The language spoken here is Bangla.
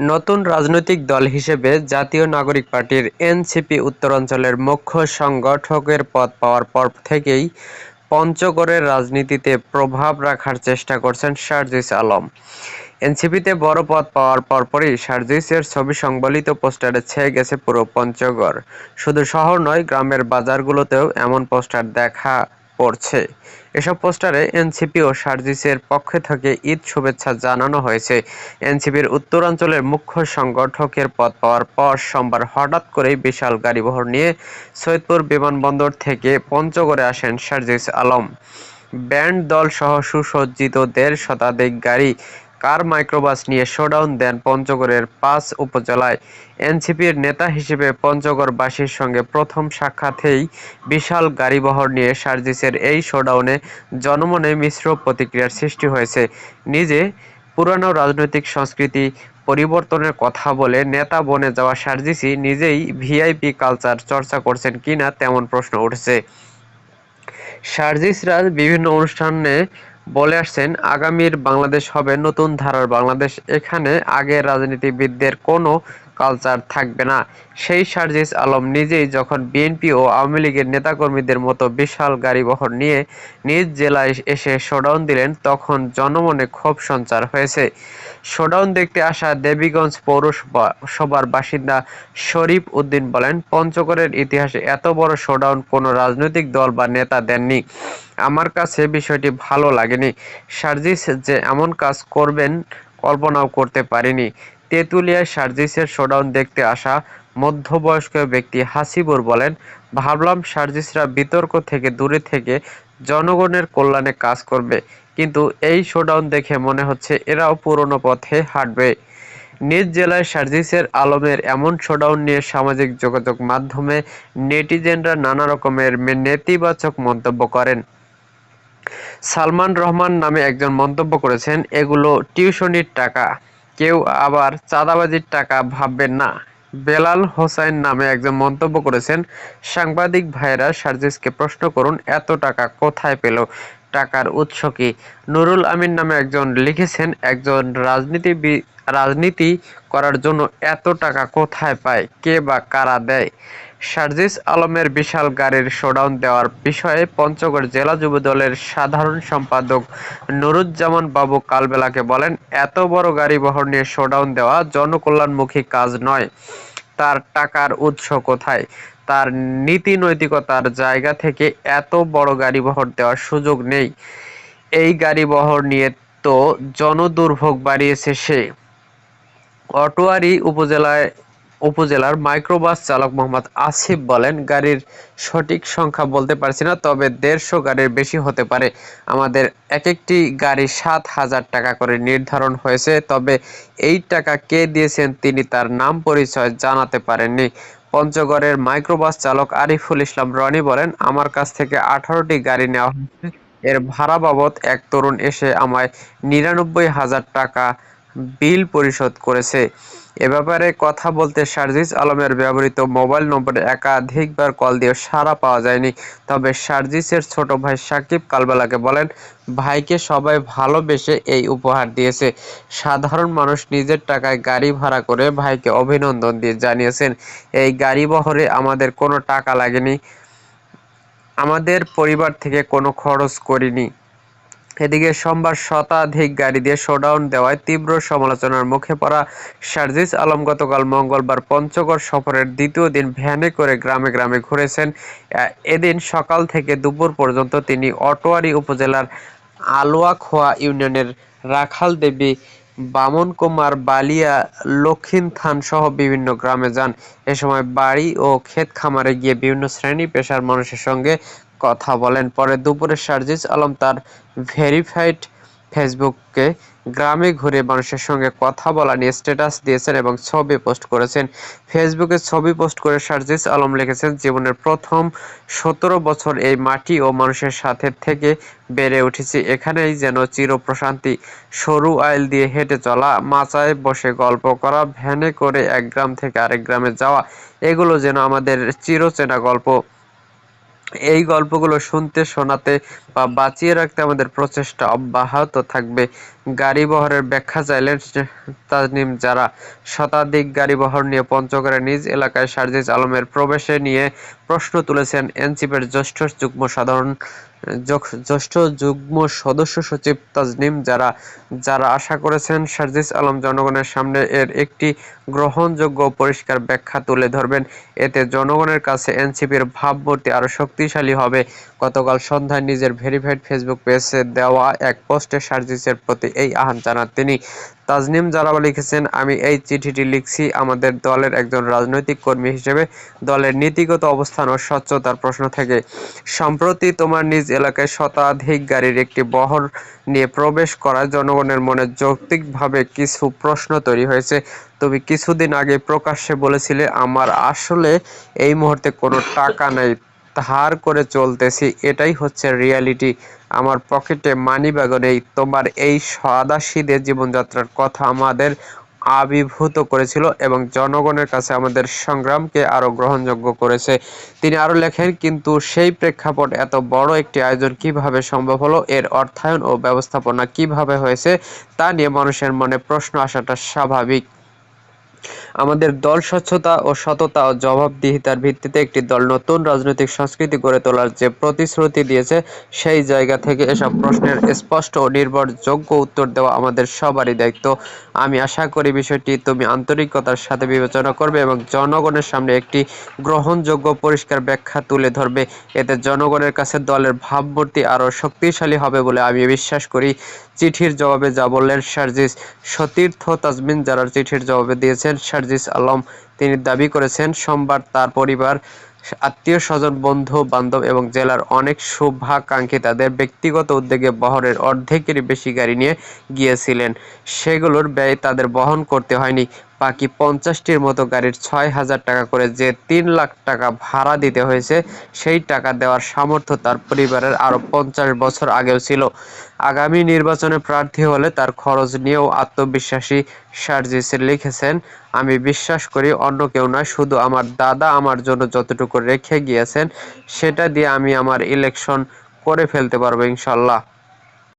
নতুন রাজনৈতিক দল হিসেবে জাতীয় নাগরিক পার্টির এনসিপি উত্তরাঞ্চলের মুখ্য সংগঠকের পদ পাওয়ার পর থেকেই পঞ্চগড়ের রাজনীতিতে প্রভাব রাখার চেষ্টা করছেন শারজিস আলম। এনসিপিতে বড় পদ পাওয়ার পরপরই শারজিসের ছবি সংবলিত পোস্টারে ছেয়ে গেছে পুরো পঞ্চগড়। শুধু শহর নয়, গ্রামের বাজারগুলোতেও এমন পোস্টার দেখা পড়ছে। এসব পোস্টারে এনসিপি ও সার্জিসের পক্ষে থেকে ঈদ শুভেচ্ছা জানানো হয়েছে। এনসিপির উত্তরাঞ্চলের মুখ্য সংগঠকের পদ পাওয়ার পর সোমবার হঠাৎ করেই বিশাল গাড়িবহর নিয়ে সৈয়দপুর বিমানবন্দর থেকে পঞ্চগড়ে আসেন সার্জিস আলম। ব্যান্ড দল সহ সুসজ্জিত দেড় শতাধিক গাড়ি কার মাইক্রোবাস নিয়ে শোডাউন দেন পঞ্চগড়ের পাঁচ উপজেলায়? এনসিপির নেতা হিসেবে পঞ্চগড়বাসীর সঙ্গে প্রথম সাক্ষাতেই বিশাল গাড়িবহর নিয়ে সার্জিসের এই শোডাউনে জনমনে মিশ্র প্রতিক্রিয়ার সৃষ্টি হয়েছে। নিজে পুরানো রাজনৈতিক সংস্কৃতি পরিবর্তনের কথা বলে নেতা বনে যাওয়া সার্জিসি নিজেই ভিআইপি কালচার চর্চা করছেন কিনা তেমন প্রশ্ন উঠছে। সার্জিসরা বিভিন্ন অনুষ্ঠানে বলে আসছেন আগামীর বাংলাদেশ হবে নতুন ধারার বাংলাদেশ। এখানে আগের রাজনীতিবিদদের কোনো কালচার থাকবে না। সেই সার্জিস আলম নিজেই যখন বিএনপি ও আওয়ামী লীগের নেতাকর্মীদের মতো বিশাল গাড়ি গাড়িবহর নিয়ে নিজ জেলায় এসে শোডাউন দিলেন, তখন জনমনে ক্ষোভ সঞ্চার হয়েছে। শোডাউন দেখতে আসা দেবীগঞ্জ পৌরসভার বাসিন্দা শরীফ উদ্দিন বলেন, পঞ্চগড়ের ইতিহাসে এত বড় শোডাউন কোনো রাজনৈতিক দল বা নেতা দেননি। আমার কাছে বিষয়টি ভালো লাগেনি। সার্জিস যে এমন কাজ করবেন, কল্পনাও করতে পারিনি। তেঁতুলিয়ায় সার্জিসের শোডাউন দেখতে আসা মধ্যবয়স্ক ব্যক্তি হাসিবুর বলেন, ভাবলাম সার্জিসরা বিতর্ক থেকে দূরে থেকে জনগণের কল্যাণে কাজ করবে, কিন্তু এই শোডাউন দেখে মনে হচ্ছে এরাও পুরনো পথে হাঁটবে। নিজ জেলায় সার্জিসের আলমের এমন শোডাউন নিয়ে সামাজিক যোগাযোগ মাধ্যমে নেটিজেনরা নানা রকমের নেতিবাচক মন্তব্য করেন। সালমান রহমান নামে একজন মন্তব্য করেছেন, এগুলো টিউশনির টাকা। কেউ আবার চাঁদাবাজির টাকা ভাববেন না। বেলাল হোসাইন নামে একজন মন্তব্য করেছেন, সাংবাদিক ভাইরা সার্জিসকে প্রশ্ন করুন, এত টাকা কোথায় পেল? টাকার উৎস কি? নুরুল আমিন নামে একজন লিখেছেন, একজন রাজনীতি রাজনীতি করার জন্য এত টাকা কোথায় পায়, কে বা কারা দেয়? সার্জিস আলমের বিশাল গাড়ির শোডাউন দেওয়ার বিষয়ে পঞ্চগড় জেলা যুবদলের সাধারণ সম্পাদক নুরুজ্জামান বাবু কালবেলাকে বলেন, এত বড় গাড়ি বহর নিয়ে শোডাউন দেওয়া জনকল্যাণমুখী কাজ নয়। তার টাকার উৎস কোথায়? তার নীতি নৈতিকতার জায়গা থেকে এত বড় গাড়ি বহর দেওয়ার সুযোগ নেই। এই গাড়ি বহর নিয়ে তো জনদুর্ভোগ বাড়িয়েছে সে। অটোয়ারি উপজেলায় উপজেলার মাইক্রোবাস চালক মোহাম্মদ আসিফ বলেন, গাড়ির সঠিক সংখ্যা বলতে পারছি না, তবে দেড়শো গাড়ির বেশি হতে পারে। আমাদের এক একটি গাড়ি সাত হাজার টাকা করে নির্ধারণ হয়েছে, তবে এই টাকা কে দিয়েছেন তিনি তার নাম পরিচয় জানাতে পারেননি। পঞ্চগড়ের মাইক্রোবাস চালক আরিফুল ইসলাম রনি বলেন, আমার কাছ থেকে আঠারোটি গাড়ি নেওয়া হয়েছে। এর ভাড়া বাবদ এক তরুণ এসে আমায় নিরানব্বই হাজার টাকা বিল পরিশোধ করেছে। এ ব্যাপারে কথা বলতে শারজিস আলমের ব্যবহৃত মোবাইল নম্বরে একাধিকবার কল দিয়ে সাড়া পাওয়া যায়নি। তবে শারজিসের ছোট ভাই সাকিব কালবেলাকে বলেন, ভাইকে সবাই ভালোবেসে এই উপহার দিয়েছে। সাধারণ মানুষ নিজের টাকায় গাড়ি ভাড়া করে ভাইকে অভিনন্দন দিয়ে জানিয়েছেন, এই গাড়ি বহরে আমাদের কোনো টাকা লাগেনি। আমাদের পরিবার থেকে কোনো খরচ করিনি। এদিকে সোমবার শতাধিক গাড়ি দিয়ে শোডাউন দেওয়ায় তীব্র সমালোচনার মুখে পড়া শারজিস আলম গতকাল মঙ্গলবার পঞ্চগড় সফরের দ্বিতীয় দিন ভ্যানে করে গ্রামে গ্রামে ঘুরেছেন। এদিন সকাল থেকে দুপুর পর্যন্ত তিনি অটোয়ারি উপজেলার আলোয়াখোয়া ইউনিয়নের রাখাল দেবী, বামন কুমার বালিয়া লক্ষিণ থান সহ বিভিন্ন গ্রামে যান। এ সময় বাড়ি ও ক্ষেত খামারে গিয়ে বিভিন্ন শ্রেণি পেশার মানুষের সঙ্গে কথা বলেন। পরে দুপুরে সার্জিস আলম তার ভেরিফাইড ফেসবুককে গ্রামে ঘুরে মানুষের সঙ্গে কথা বলা নিয়ে স্ট্যাটাস দিয়েছেন এবং ছবি পোস্ট করেছেন। ফেসবুকে ছবি পোস্ট করে সার্জিস আলম লিখেছেন, জীবনের প্রথম সতেরো বছর এই মাটি ও মানুষের সাথে থেকে বেড়ে উঠেছি। এখানেই যেন চির প্রশান্তি। সরু আইল দিয়ে হেঁটে চলা, মাচায় বসে গল্প করা, ভ্যানে করে এক গ্রাম থেকে আরেক গ্রামে যাওয়া, এগুলো যেন আমাদের চিরচেনা গল্প। এই গল্পগুলো শুনতে শোনাতে বা বাঁচিয়ে রাখতে আমাদের প্রচেষ্টা অব্যাহত থাকবে। গাড়ি বহরের ব্যাখ্যা চাইলেন তাজনিম যারা শতাধিক গাড়ি বহর নিয়ে পঞ্চগড়ে নিজ এলাকায় সার্জিস আলমের প্রবেশে নিয়ে প্রশ্ন তুলেছেন এনসিপির জ্যেষ্ঠ যুগ্ম সাধারণ জ্যেষ্ঠ যুগ্ম সদস্য সচিব তাজনিম যারা যারা আশা করেছেন সার্জিস আলম জনগণের সামনে এর একটি গ্রহণযোগ্য পরিষ্কার ব্যাখ্যা তুলে ধরবেন। এতে জনগণের কাছে এনসিপির ভাবমূর্তি আরও শক্তিশালী হবে। গতকাল সন্ধ্যায় নিজের ভেরিফাইড ফেসবুক পেজে দেওয়া এক পোস্টে সার্জিসের প্রতি এই আহ্বান জানান তিনি তাজনিম জারাবা লিখেছেন, আমি এই চিঠিটি লিখছি আমাদের দলের একজন রাজনৈতিক কর্মী হিসেবে। দলের নীতিগত অবস্থান ও স্বচ্ছতার প্রশ্ন থেকে, সম্প্রতি তোমার নিজ এলাকায় শতাধিক গাড়ির একটি বহর নিয়ে প্রবেশ করায় জনগণের মনে যৌক্তিকভাবে কিছু প্রশ্ন তৈরি হয়েছে। তুমি কিছুদিন আগে প্রকাশ্যে বলেছিলে, আমার আসলে এই মুহূর্তে কোনো টাকা নেই। ধার করে চলতেছি, এটাই হচ্ছে রিয়ালিটি আমার পকেটে মানিব্যাগও নেই। তোমার এই সাদাসিদের জীবনযাত্রার কথা আমাদের আবির্ভূত করেছিল এবং জনগণের কাছে আমাদের সংগ্রামকে আরও গ্রহণযোগ্য করেছে। তিনি আরও লেখেন, কিন্তু সেই প্রেক্ষাপট এত বড় একটি আয়োজন কীভাবে সম্ভব হলো? এর অর্থায়ন ও ব্যবস্থাপনা কীভাবে হয়েছে? তা নিয়ে মানুষের মনে প্রশ্ন আসাটা স্বাভাবিক। আমাদের দল স্বচ্ছতা ও সততা ও জবাবদিহিতার ভিত্তিতে একটি দল নতুন রাজনৈতিক সংস্কৃতি গড়ে তোলার যে প্রতিশ্রুতি দিয়েছে, সেই জায়গা থেকে এসব প্রশ্নের স্পষ্ট ও নির্ভরযোগ্য উত্তর দেওয়া আমাদের সবারই দায়িত্ব। আমি আশা করি বিষয়টি তুমি আন্তরিকতার সাথে বিবেচনা করবে এবং জনগণের সামনে একটি গ্রহণযোগ্য পরিষ্কার ব্যাখ্যা তুলে ধরবে। এতে জনগণের কাছে দলের ভাবমূর্তি আরও শক্তিশালী হবে বলে আমি বিশ্বাস করি। চিঠির জবাবে যা বললেন সার্জিস সতীর্থ তাজমিন যারা চিঠির জবাবে দিয়েছেন, সার্জিস আলম তিনি দাবি করেছেন, সোমবার তার পরিবার আত্মীয় স্বজন বন্ধু বান্ধব এবং জেলার অনেক শুভাকাঙ্ক্ষী তাদের ব্যক্তিগত উদ্যোগে বহরের অর্ধেকেরই বেশি গাড়ি নিয়ে গিয়েছিলেন। সেগুলোর ব্যয় তাদের বহন করতে হয়নি। বাকি পঞ্চাশটির মতো গাড়ির ছয় হাজার টাকা করে যে তিন লাখ টাকা ভাড়া দিতে হয়েছে, সেই টাকা দেওয়ার সামর্থ্য তার পরিবারের আরও পঞ্চাশ বছর আগেও ছিল। আগামী নির্বাচনে প্রার্থী হলে তার খরচ নিয়েও আত্মবিশ্বাসী সার্জিস লিখেছেন, আমি বিশ্বাস করি অন্য কেউ নয়, শুধু আমার দাদা আমার জন্য যতটুকু রেখে গিয়েছেন, সেটা দিয়ে আমি আমার ইলেকশন করে ফেলতে পারব ইনশাল্লাহ।